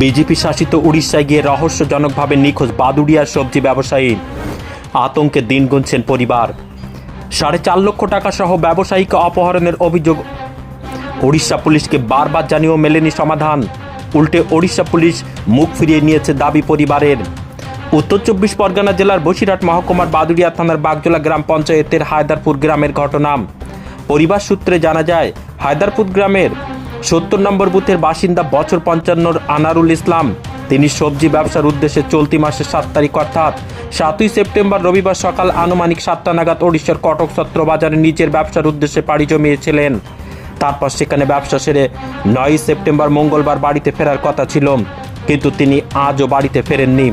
BJP শাসিত উড়িষ্যায় গিয়ে রহস্যজনকভাবে নিখোঁজ বাদুড়িয়ার সবজি ব্যবসায়ী। আতঙ্কে দিন গুনছেন পরিবার। সাড়ে চার লক্ষ টাকা সহ ব্যবসায়ীকে অপহরণের অভিযোগ। ওড়িশা পুলিশকে বারবার জানিয়েও মেলেনি সমাধান। উল্টে ওড়িশা পুলিশ মুখ ফিরিয়ে নিয়েছে দাবি পরিবারের। উত্তর চব্বিশ পরগনা জেলার বসিরহাট মহকুমার বাদুড়িয়া থানার বাগজোলা গ্রাম পঞ্চায়েতের হায়দারপুর গ্রামের ঘটনা। পরিবার সূত্রে জানা যায়, হায়দারপুর গ্রামের সত্তর নম্বর বুথের বাসিন্দা বছর পঞ্চান্নর আনারুল ইসলাম। তিনি সবজি ব্যবসার উদ্দেশ্যে চলতি মাসের সাত তারিখ অর্থাৎ সাতই সেপ্টেম্বর রবিবার সকাল আনুমানিক সাতটা নাগাদ ওড়িশার কটক সত্র বাজারে নিজের ব্যবসার উদ্দেশ্যে পাড়ি জমিয়েছিলেন। তারপর সেখানে ব্যবসা সেরে নয়ই সেপ্টেম্বর মঙ্গলবার বাড়িতে ফেরার কথা ছিল, কিন্তু তিনি আজও বাড়িতে ফেরেননি।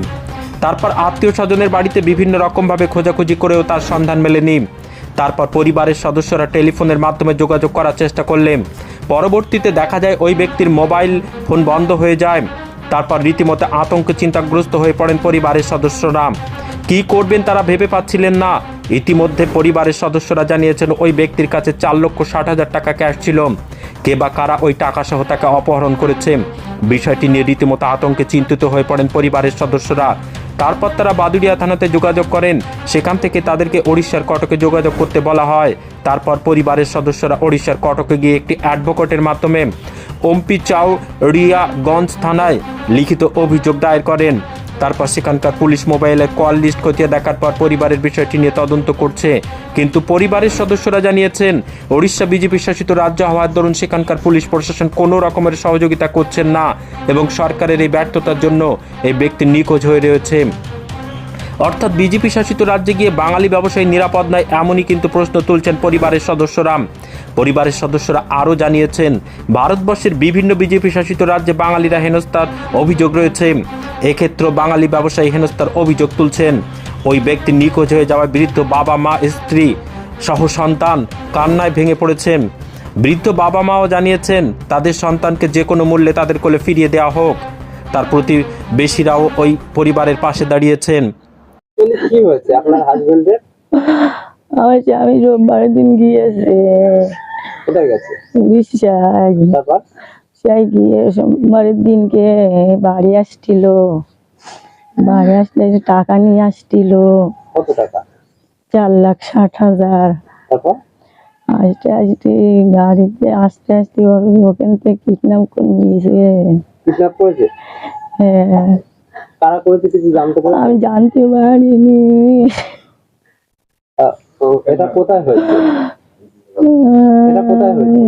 তারপর আত্মীয় স্বজনের বাড়িতে বিভিন্ন রকমভাবে খোঁজাখুঁজি করেও তার সন্ধান মেলেনি। তারপর পরিবারের সদস্যরা টেলিফোনের মাধ্যমে যোগাযোগ করার চেষ্টা করলেন। পরবর্তীতে দেখা যায় ওই ব্যক্তির মোবাইল ফোন বন্ধ হয়ে যায়। তারপর রীতিমতো আতঙ্ক চিন্তাগ্রস্ত হয়ে পড়েন পরিবারের সদস্যরা। কি করবেন তারা ভেবে পাচ্ছিলেন না। ইতিমধ্যে পরিবারের সদস্যরা জানিয়েছেন ওই ব্যক্তির কাছে চার লক্ষ ষাট হাজার টাকা ক্যাশ ছিল। কে বা কারা ওই টাকা সহ তাকে অপহরণ করেছে? বিষয়টি নিয়ে রীতিমতো আতঙ্কে চিন্তিত হয়ে পড়েন পরিবারের সদস্যরা। তারপর তারা বাদুড়িয়া থানাতে যোগাযোগ করেন। সেখান থেকে তাদেরকে ওড়িশার কটকে যোগাযোগ করতে বলা হয়। তারপর পরিবারের সদস্যরা ওড়িশার কটকে গিয়ে একটি অ্যাডভোকেটের মাধ্যমে ওম্পি চাও রিয়াগঞ্জ থানায় লিখিত অভিযোগ দায়ের করেন। তারপর সেখানকার পুলিশ মোবাইলে কল লিস্ট খতিয়ে দেখার পর পরিবারের বিষয়টি নিয়ে তদন্ত করছে। কিন্তু পরিবারের সদস্যরা জানিয়েছেন, ওড়িশা বিজেপি শাসিত রাজ্য হওয়ার দরুন সেখানকার পুলিশ প্রশাসন কোনো রকমের সহযোগিতা করছেন না এবং সরকারের এই ব্যর্থতার জন্য এই ব্যক্তি নিখোঁজ হয়ে রয়েছে। অর্থাৎ বিজেপি শাসিত রাজ্যে গিয়ে বাঙালি ব্যবসায়ী নিরাপদ নয় এমনই কিন্তু প্রশ্ন তুলছেন পরিবারের সদস্যরা। পরিবারের সদস্যরা আরও জানিয়েছেন, ভারতবর্ষের বিভিন্ন বিজেপি শাসিত রাজ্যে বাঙালিরা হেনস্থার অভিযোগ রয়েছে। এক্ষেত্রে বাঙালি ব্যবসায়ী হেনস্থার অভিযোগ তুলছেন। ওই ব্যক্তি নিখোঁজ হয়ে যাওয়া বৃদ্ধ বাবা মা স্ত্রী সহ সন্তান কান্নায় ভেঙে পড়েছেন। বৃদ্ধ বাবা মাও জানিয়েছেন তাদের সন্তানকে যে কোনো মূল্যে তাদের কোলে ফিরিয়ে দেওয়া হোক। তার প্রতিবেশীরাও ওই পরিবারের পাশে দাঁড়িয়েছেন। আমার স্বামী রোববারের দিন গিয়েছে। কোথায় গেছে? সেই গিয়ে সোমবারের দিনকে বাড়ি আসছিল। বাড়ি আসলে টাকা নিয়ে আসছিল। কত টাকা? চার লাখ ষাট হাজার। আসতে আসতে গাড়িতে আসতে আসতে ও- ওখান থেকে কিডন্যাপ করে নিয়েছে। কিডন্যাপ করেছে? হ্যাঁ। কারা করেছে কিছু জানতে পারেন আমি জানতে পারিনি। এটা কোথায় হয়েছে? এটা কোথায় হয়েছে?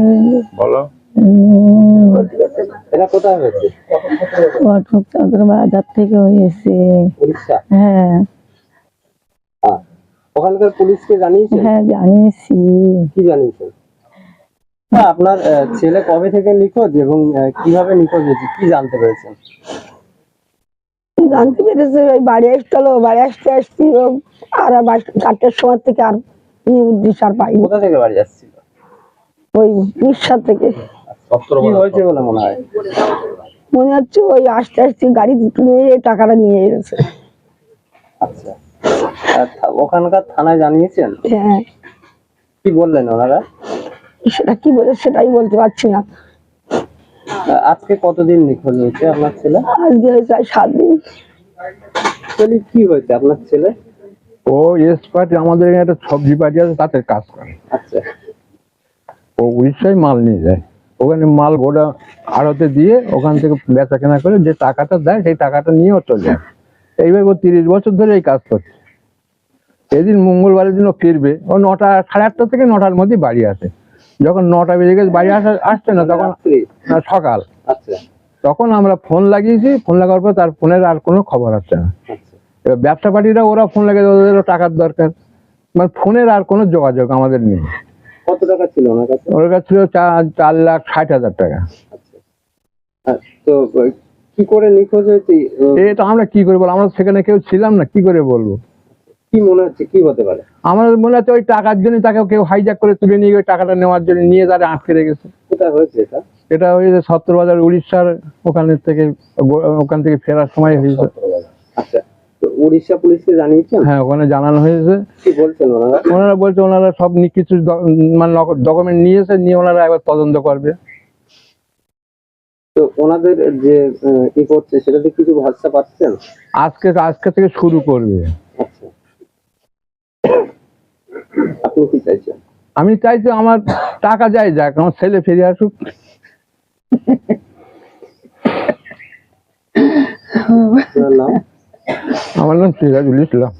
উম, এটা কোথায় হয়েছে? বাজার থেকে হয়েছে হ্যাঁ। ওখানকার পুলিশকে হ্যাঁ জানিয়েছি। কি জানিয়েছেন? আপনার ছেলে কবে থেকে নিখোঁজ এবং কীভাবে নিখোঁজ হয়েছে? কি জানতে পেরেছেন? জানতে পেরেছে ওই বাড়ি আসছিল বাড়ি আসতে আসতে ও আর চারটের সময় থেকে আর নিউজ আর পাইনি। কোথা থেকে বাড়ি আসছিল? ওই উড়িষ্যা থেকে। হয়েছে বলে মনে হয়? মনে হচ্ছে ওই আসতে আসতে গাড়ি দুটো নিয়ে টাকাটা নিয়ে গেছে আচ্ছা। ওখানকার থানায় জানিয়েছেন? হ্যাঁ। কি বললেন ওনারা? সেটা কি বলে সেটাই বলতে পারছি না। আজকে কতদিন নিখোঁজ হয়েছে আপনার ছেলে? আজকে হয়েছে সাত দিন। Actually কি হয়েছে আপনার ছেলে? ও এস পার্টি আমাদের এখানে একটা সবজি পার্টি আছে তাতে কাজ করে। আচ্ছা। ও উড়িষ্যায় মাল নিয়ে যায়। ওখানে মাল গোডা আড়তে দিয়ে ওখান থেকে বেচা কেনা করে যে টাকাটা দেয় সেই টাকাটা নিয়েও চলে যায়। এইভাবে ও তিরিশ বছর ধরে এই কাজ করছে। এদিন মঙ্গলবারের দিন ও ফিরবে। ও নটা সাড়ে আটটা থেকে নটার মধ্যে বাড়ি আসে। যখন নটা বেজে গেছে বাড়ি আসা আসছে না তখন না, সকাল। আচ্ছা। তখন আমরা ফোন লাগিয়েছি ফোন লাগার পর তার ফোনের আর কোনো খবর আসছে না। আচ্ছা। এবার ব্যবসা পার্টিরা ওরা ফোন লাগে ওদেরও টাকার দরকার। মানে ফোনের আর কোনো যোগাযোগ আমাদের নেই। কত টাকা ছিল ওনার কাছে? ওর কাছে ছিল চার লাখ ষাট হাজার টাকা। আচ্ছা। তো কি করে নিখোঁজ হয়েছে? এটা আমরা কি করে বলব? আমরা সেখানে কেউ ছিলাম না কি করে বলব? কি মনে হচ্ছে? কি হতে পারে? আমাদের মনে হচ্ছে ওই টাকার জন্য তাকে কেউ হাইজ্যাক করে তুলে নিয়ে ওই টাকাটা নেওয়ার জন্য নিয়ে তারা আটকে রেখেছে। কোথায় হয়েছে এটা? এটা সত্তরবাজার উড়িষ্যার ওখানে থেকে ওখান থেকে ফেরার সময় হয়েছে। আচ্ছা। উড়িষ্যা পুলিশকে জানিয়েছেন? হ্যাঁ ওখানে জানানো হয়েছে। কি বলছেন ওনারা? ওনারা বলছে ওনারা সব কিছু মানে ডকুমেন্ট নিয়েছে নিয়ে ওনারা একবার তদন্ত করবে। তো ওনাদের যে ই করছে সেটাতে কিছু ভরসা পাচ্ছেন? আজকে আজকে থেকে শুরু করবে। আচ্ছা। আপনি কি চাইছেন? আমি চাইছি আমার টাকা যাই যাক আমার ছেলে ফিরে আসুক। নাম? আমার নাম সিরাজুল ইসলাম।